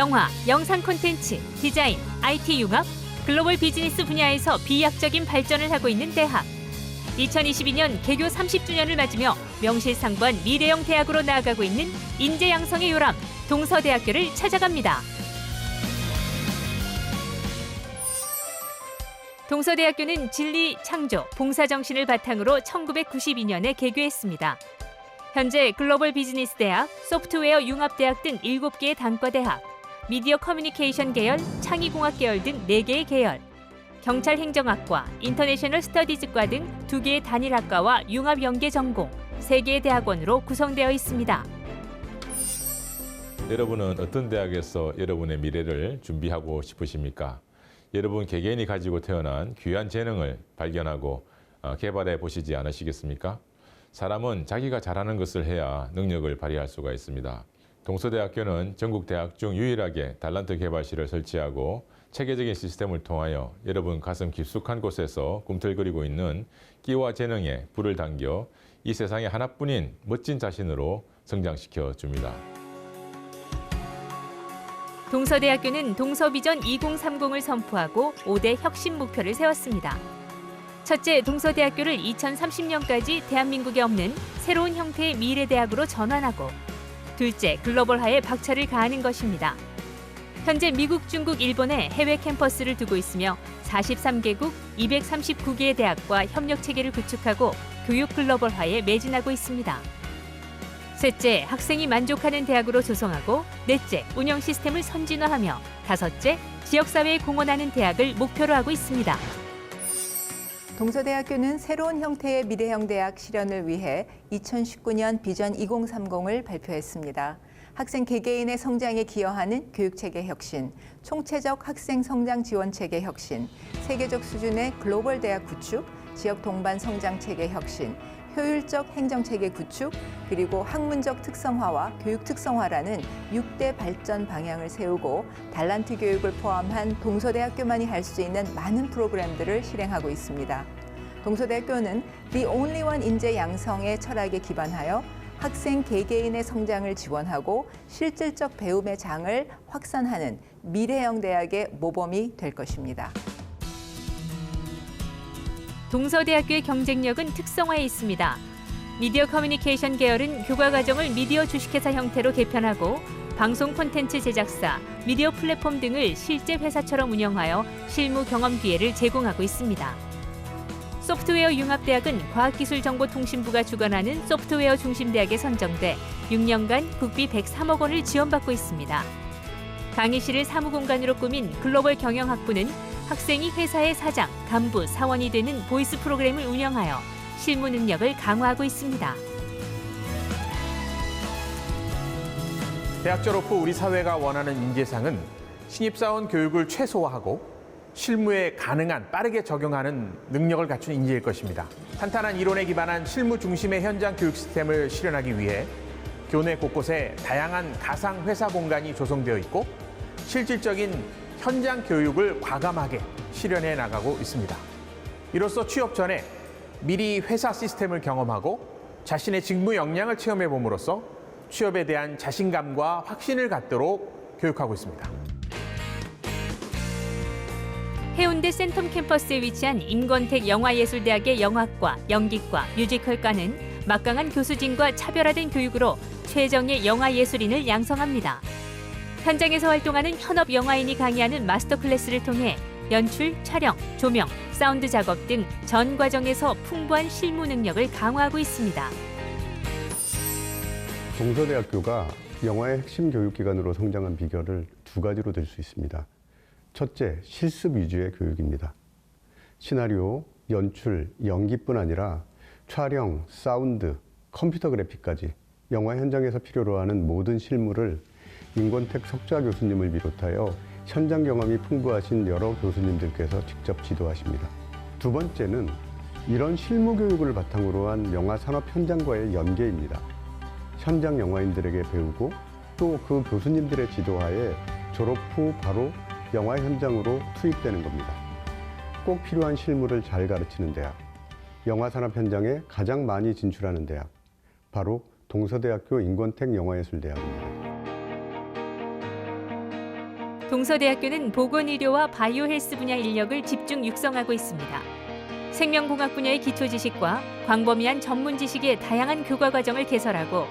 영화, 영상 콘텐츠, 디자인, IT 융합, 글로벌 비즈니스 분야에서 비약적인 발전을 하고 있는 대학. 2022년 개교 30주년을 맞으며 명실상부한 미래형 대학으로 나아가고 있는 인재 양성의 요람 동서대학교를 찾아갑니다. 동서대학교는 진리, 창조, 봉사 정신을 바탕으로 1992년에 개교했습니다. 현재 글로벌 비즈니스 대학, 소프트웨어 융합대학 등 7개의 단과대학, 미디어 커뮤니케이션 계열, 창의공학 계열 등 4개의 계열, 경찰 행정학과, 인터내셔널 스터디즈과 등 2개의 단일 학과와 융합 연계 전공, 3개의 대학원으로 구성되어 있습니다. 여러분은 어떤 대학에서 여러분의 미래를 준비하고 싶으십니까? 여러분 개개인이 가지고 태어난 귀한 재능을 발견하고 어, 개발해 보시지 않으시겠습니까? 사람은 자기가 잘하는 것을 해야 능력을 발휘할 수가 있습니다. 동서대학교는 전국 대학 중 유일하게 달란트 개발실을 설치하고 체계적인 시스템을 통하여 여러분 가슴 깊숙한 곳에서 꿈틀거리고 있는 끼와 재능에 불을 당겨 이 세상에 하나뿐인 멋진 자신으로 성장시켜 줍니다. 동서대학교는 동서비전 2030을 선포하고 5대 혁신 목표를 세웠습니다. 첫째, 동서대학교를 2030년까지 대한민국에 없는 새로운 형태의 미래대학으로 전환하고 둘째, 글로벌화에 박차를 가하는 것입니다. 현재 미국, 중국, 일본에 해외 캠퍼스를 두고 있으며 43개국 239개의 대학과 협력 체계를 구축하고 교육 글로벌화에 매진하고 있습니다. 셋째, 학생이 만족하는 대학으로 조성하고 넷째, 운영 시스템을 선진화하며 다섯째, 지역사회에 공헌하는 대학을 목표로 하고 있습니다. 동서대학교는 새로운 형태의 미래형 대학 실현을 위해 2019년 비전 2030을 발표했습니다. 학생 개개인의 성장에 기여하는 교육체계 혁신, 총체적 학생 성장 지원 체계 혁신, 세계적 수준의 글로벌 대학 구축, 지역 동반 성장 체계 혁신, 효율적 행정체계 구축, 그리고 학문적 특성화와 교육 특성화라는 6대 발전 방향을 세우고 달란트 교육을 포함한 동서대 학교만이 할 수 있는 많은 프로그램들을 실행하고 있습니다. 동서대학교는 The Only One 인재 양성의 철학에 기반하여 학생 개개인의 성장을 지원하고 실질적 배움의 장을 확산하는 미래형 대학의 모범이 될 것입니다. 동서대학교의 경쟁력은 특성화에 있습니다. 미디어 커뮤니케이션 계열은 교과 과정을 미디어 주식회사 형태로 개편하고 방송 콘텐츠 제작사, 미디어 플랫폼 등을 실제 회사처럼 운영하여 실무 경험 기회를 제공하고 있습니다. 소프트웨어 융합대학은 과학기술정보통신부가 주관하는 소프트웨어 중심대학에 선정돼 6년간 국비 103억 원을 지원받고 있습니다. 강의실을 사무공간으로 꾸민 글로벌 경영학부는 학생이 회사의 사장, 간부, 사원이 되는 보이스 프로그램을 운영하여 실무 능력을 강화하고 있습니다. 대학 졸업 후 우리 사회가 원하는 인재상은 신입사원 교육을 최소화하고 실무에 가능한 빠르게 적용하는 능력을 갖춘 인재일 것입니다. 탄탄한 이론에 기반한 실무 중심의 현장 교육 시스템을 실현하기 위해 교내 곳곳에 다양한 가상 회사 공간이 조성되어 있고 실질적인 현장 교육을 과감하게 실현해 나가고 있습니다. 이로써 취업 전에 미리 회사 시스템을 경험하고 자신의 직무 역량을 체험해 봄으로써 취업에 대한 자신감과 확신을 갖도록 교육하고 있습니다. 해운대 센텀 캠퍼스에 위치한 인권택 영화예술대학의 영화과, 연기과, 뮤지컬과는 막강한 교수진과 차별화된 교육으로 최정예 영화예술인을 양성합니다. 현장에서 활동하는 현업 영화인이 강의하는 마스터 클래스를 통해 연출, 촬영, 조명, 사운드 작업 등 전 과정에서 풍부한 실무 능력을 강화하고 있습니다. 동서대학교가 영화의 핵심 교육기관으로 성장한 비결을 두 가지로 들 수 있습니다. 첫째, 실습 위주의 교육입니다. 시나리오, 연출, 연기뿐 아니라 촬영, 사운드, 컴퓨터 그래픽까지 영화 현장에서 필요로 하는 모든 실무를 인권택 석좌 교수님을 비롯하여 현장 경험이 풍부하신 여러 교수님들께서 직접 지도하십니다. 두 번째는 이런 실무 교육을 바탕으로 한 영화 산업 현장과의 연계입니다. 현장 영화인들에게 배우고 또 그 교수님들의 지도하에 졸업 후 바로 영화 현장으로 투입되는 겁니다. 꼭 필요한 실무를 잘 가르치는 대학, 영화 산업 현장에 가장 많이 진출하는 대학, 바로 동서대학교 인권택 영화예술대학입니다. 동서대학교는 보건의료와 바이오 헬스 분야 인력을 집중 육성하고 있습니다. 생명공학 분야의 기초 지식과 광범위한 전문 지식의 다양한 교과 과정을 개설하고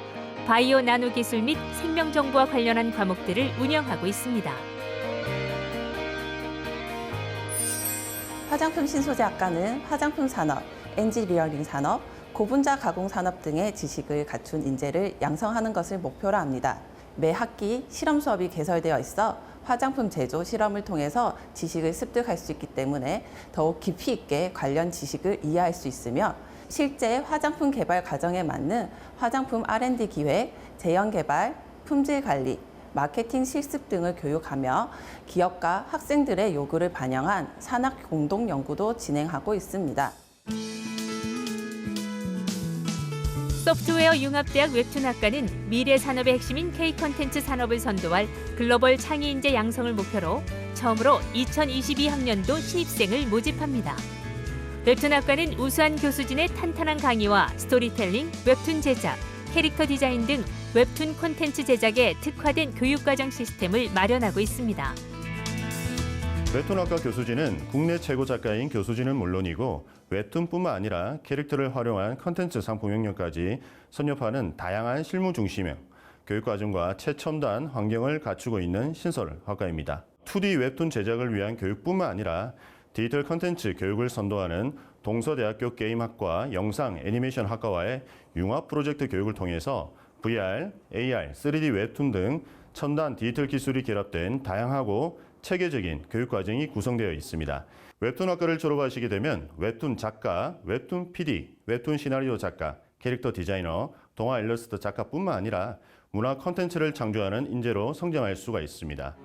바이오 나노 기술 및 생명 정보와 관련한 과목들을 운영하고 있습니다. 화장품 신소재 학과는 화장품 산업, 엔지니어링 산업, 고분자 가공 산업 등의 지식을 갖춘 인재를 양성하는 것을 목표로 합니다. 매 학기 실험 수업이 개설되어 있어 화장품 제조 실험을 통해서 지식을 습득할 수 있기 때문에 더욱 깊이 있게 관련 지식을 이해할 수 있으며 실제 화장품 개발 과정에 맞는 화장품 R&D 기획, 제형 개발, 품질 관리, 마케팅 실습 등을 교육하며 기업과 학생들의 요구를 반영한 산학 공동 연구도 진행하고 있습니다. 소프트웨어 융합대학 웹툰학과는 미래 산업의 핵심인 K 컨텐츠 산업을 선도할 글로벌 창의 인재 양성을 목표로 처음으로 2022학년도 신입생을 모집합니다. 웹툰학과는 우수한 교수진의 탄탄한 강의와 스토리텔링, 웹툰 제작, 캐릭터 디자인 등 웹툰 콘텐츠 제작에 특화된 교육과정 시스템을 마련하고 있습니다. 웹툰학과 교수진은 국내 최고 작가인 교수진은 물론이고 웹툰뿐만 아니라 캐릭터를 활용한 컨텐츠 상품 영역까지 선nhập 하는 다양한 실무 중심형 교육과정과 최첨단 환경을 갖추고 있는 신설 학과입니다. 2D 웹툰 제작을 위한 교육뿐만 아니라 디지털 컨텐츠 교육을 선도하는 동서대학교 게임학과 영상 애니메이션 학과와의 융합 프로젝트 교육을 통해서 VR, AR, 3D 웹툰 등 첨단 디지털 기술이 결합된 다양하고 체계적인 교육 과정이 구성되어 있습니다. 웹툰 학과를 졸업하시게 되면 웹툰 작가, 웹툰 PD, 웹툰 시나리오 작가, 캐릭터 디자이너, 동화 일러스트 작가뿐만 아니라 문화 콘텐츠를 창조하는 인재로 성장할 수가 있습니다.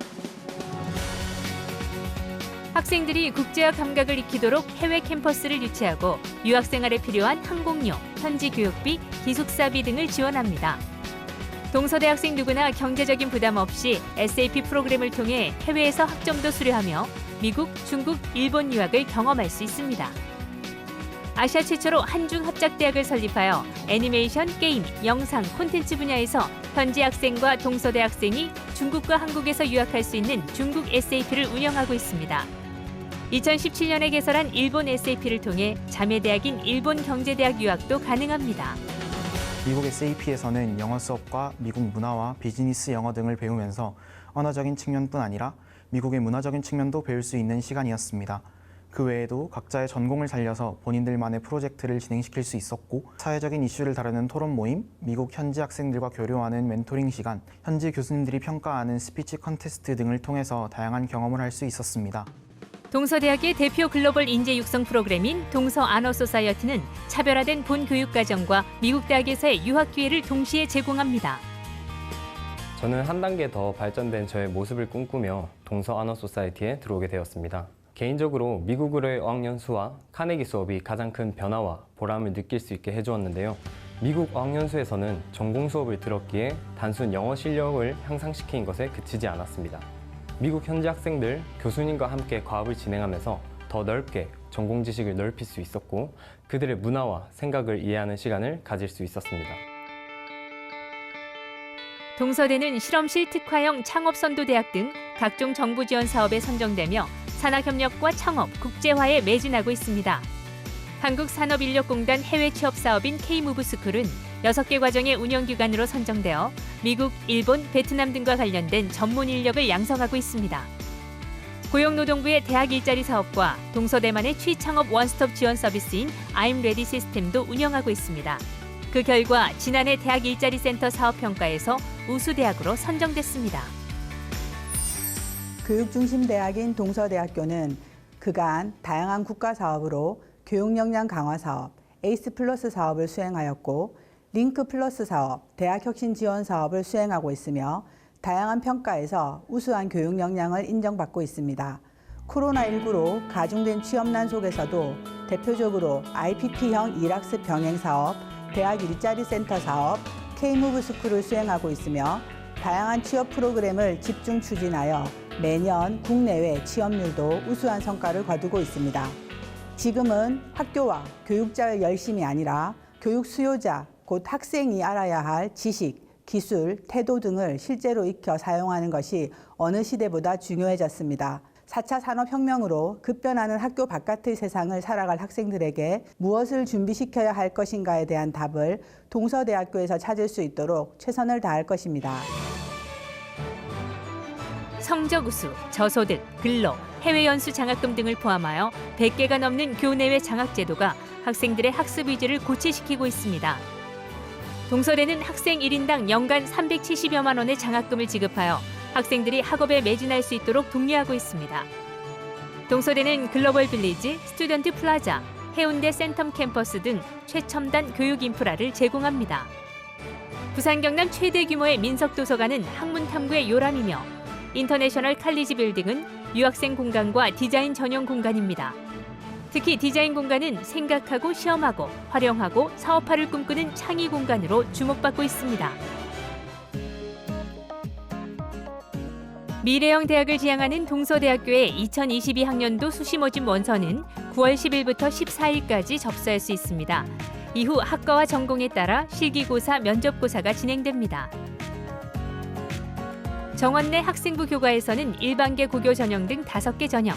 학생들이 국제화 감각을 익히도록 해외 캠퍼스를 유치하고 유학 생활에 필요한 항공료, 현지 교육비, 기숙사비 등을 지원합니다. 동서대 학생 누구나 경제적인 부담 없이 SAP 프로그램을 통해 해외에서 학점도 수료하며 미국, 중국, 일본 유학을 경험할 수 있습니다. 아시아 최초로 한중 합작대학을 설립하여 애니메이션, 게임, 영상, 콘텐츠 분야에서 현지 학생과 동서대 학생이 중국과 한국에서 유학할 수 있는 중국 SAP를 운영하고 있습니다. 2017년에 개설한 일본 SAP를 통해 자매대학인 일본 경제대학 유학도 가능합니다. 미국 SAP에서는 영어 수업과 미국 문화와 비즈니스 영어 등을 배우면서 언어적인 측면뿐 아니라 미국의 문화적인 측면도 배울 수 있는 시간이었습니다. 그 외에도 각자의 전공을 살려서 본인들만의 프로젝트를 진행시킬 수 있었고 사회적인 이슈를 다루는 토론 모임, 미국 현지 학생들과 교류하는 멘토링 시간, 현지 교수님들이 평가하는 스피치 컨테스트 등을 통해서 다양한 경험을 할 수 있었습니다. 동서대학의 대표 글로벌 인재 육성 프로그램인 동서 아너 소사이어티는 차별화된 본 교육 과정과 미국 대학에서의 유학 기회를 동시에 제공합니다. 저는 한 단계 더 발전된 저의 모습을 꿈꾸며 동서 아너 소사이티에 들어오게 되었습니다. 개인적으로 미국으로의 어학연수와 카네기 수업이 가장 큰 변화와 보람을 느낄 수 있게 해주었는데요. 미국 어학연수에서는 전공 수업을 들었기에 단순 영어 실력을 향상시킨 것에 그치지 않았습니다. 미국 현지 학생들, 교수님과 함께 과업을 진행하면서 더 넓게 전공 지식을 넓힐 수 있었고 그들의 문화와 생각을 이해하는 시간을 가질 수 있었습니다. 동서대는 실험실 특화형 창업선도대학 등 각종 정부 지원 사업에 선정되며 산학협력과 창업, 국제화에 매진하고 있습니다. 한국산업인력공단 해외 취업 사업인 K무브스쿨은 6개 과정의 운영기관으로 선정되어 미국, 일본, 베트남 등과 관련된 전문 인력을 양성하고 있습니다. 고용노동부의 대학 일자리 사업과 동서대만의 취창업 원스톱 지원 서비스인 Ready 시스템도 운영하고 있습니다. 그 결과 지난해 대학 일자리 센터 사업 평가에서 우수 대학으로 선정됐습니다. 교육 중심 대학인 동서대학교는 그간 다양한 국가 사업으로 교육 역량 강화 사업, 에이스 플러스 사업을 수행하였고 링크 플러스 사업, 대학 혁신 지원 사업을 수행하고 있으며 다양한 평가에서 우수한 교육 역량을 인정받고 있습니다. 코로나19로 가중된 취업난 속에서도 대표적으로 IPP형 일학습 병행 사업, 대학 일자리 센터 사업, K무브 스쿨을 수행하고 있으며 다양한 취업 프로그램을 집중 추진하여 매년 국내외 취업률도 우수한 성과를 거두고 있습니다. 지금은 학교와 교육자의 열심이 아니라 교육 수요자, 곧 학생이 알아야 할 지식, 기술, 태도 등을 실제로 익혀 사용하는 것이 어느 시대보다 중요해졌습니다. 4차 산업혁명으로 급변하는 학교 바깥의 세상을 살아갈 학생들에게 무엇을 준비시켜야 할 것인가에 대한 답을 동서대학교에서 찾을 수 있도록 최선을 다할 것입니다. 성적 우수, 저소득, 근로, 해외 연수 장학금 등을 포함하여 100개가 넘는 교내외 장학 제도가 학생들의 학습 의지를 고취시키고 있습니다. 동설에는 학생 1인당 연간 370여만 원의 장학금을 지급하여 학생들이 학업에 매진할 수 있도록 독려하고 있습니다. 동설에는 글로벌 빌리지, 스튜던트 플라자, 해운대 센텀 캠퍼스 등 최첨단 교육 인프라를 제공합니다. 부산 경남 최대 규모의 민석 도서관은 학문 탐구의 요람이며 인터내셔널 칼리지 빌딩은 유학생 공간과 디자인 전용 공간입니다. 특히 디자인 공간은 생각하고 시험하고 활용하고 사업화를 꿈꾸는 창의 공간으로 주목받고 있습니다. 미래형 대학을 지향하는 동서대학교의 2022학년도 수시 모집 원서는 9월 10일부터 14일까지 접수할 수 있습니다. 이후 학과와 전공에 따라 실기고사, 면접고사가 진행됩니다. 정원 내 학생부 교과에서는 일반계 고교 전형 등 5개 전형,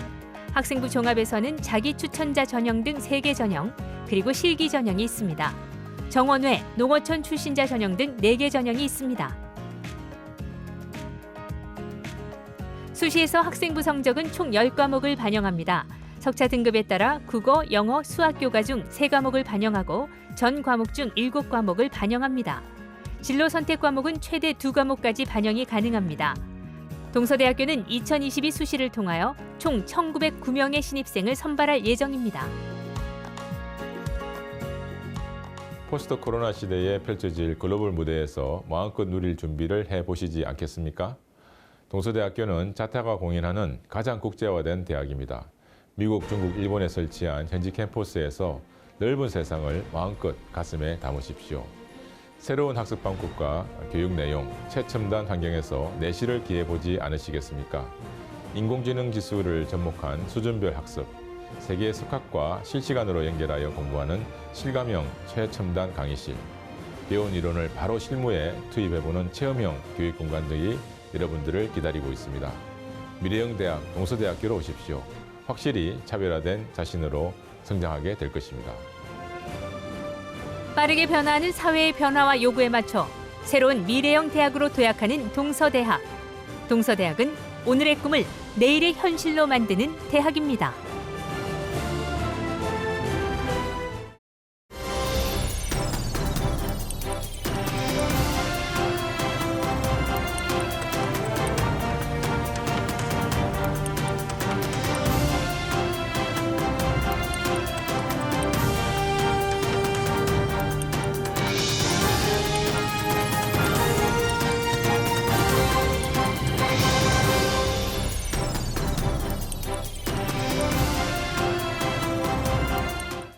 학생부 종합에서는 자기 추천자 전형 등 3개 전형, 그리고 실기 전형이 있습니다. 정원 외 농어촌 출신자 전형 등 4개 전형이 있습니다. 수시에서 학생부 성적은 총 10과목을 반영합니다. 석차 등급에 따라 국어, 영어, 수학 교과 중 3과목을 반영하고 전 과목 중 7과목을 반영합니다. 진로 선택 과목은 최대 2과목까지 반영이 가능합니다. 동서대학교는 2022 수시를 통하여 총 1,909명의 신입생을 선발할 예정입니다. 포스트 코로나 시대에 펼쳐질 글로벌 무대에서 마음껏 누릴 준비를 해보시지 않겠습니까? 동서대학교는 자타가 공인하는 가장 국제화된 대학입니다. 미국, 중국, 일본에 설치한 현지 캠퍼스에서 넓은 세상을 마음껏 가슴에 담으십시오. 새로운 학습 방법과 교육 내용, 최첨단 환경에서 내실을 기해보지 않으시겠습니까? 인공지능 기술을 접목한 수준별 학습, 세계 석학과 실시간으로 연결하여 공부하는 실감형 최첨단 강의실, 배운 이론을 바로 실무에 투입해보는 체험형 교육 공간 등이 여러분들을 기다리고 있습니다. 미래형 대학 동서대학교로 오십시오. 확실히 차별화된 자신으로 성장하게 될 것입니다. 빠르게 변화하는 사회의 변화와 요구에 맞춰 새로운 미래형 대학으로 도약하는 동서대학. 동서대학은 오늘의 꿈을 내일의 현실로 만드는 대학입니다.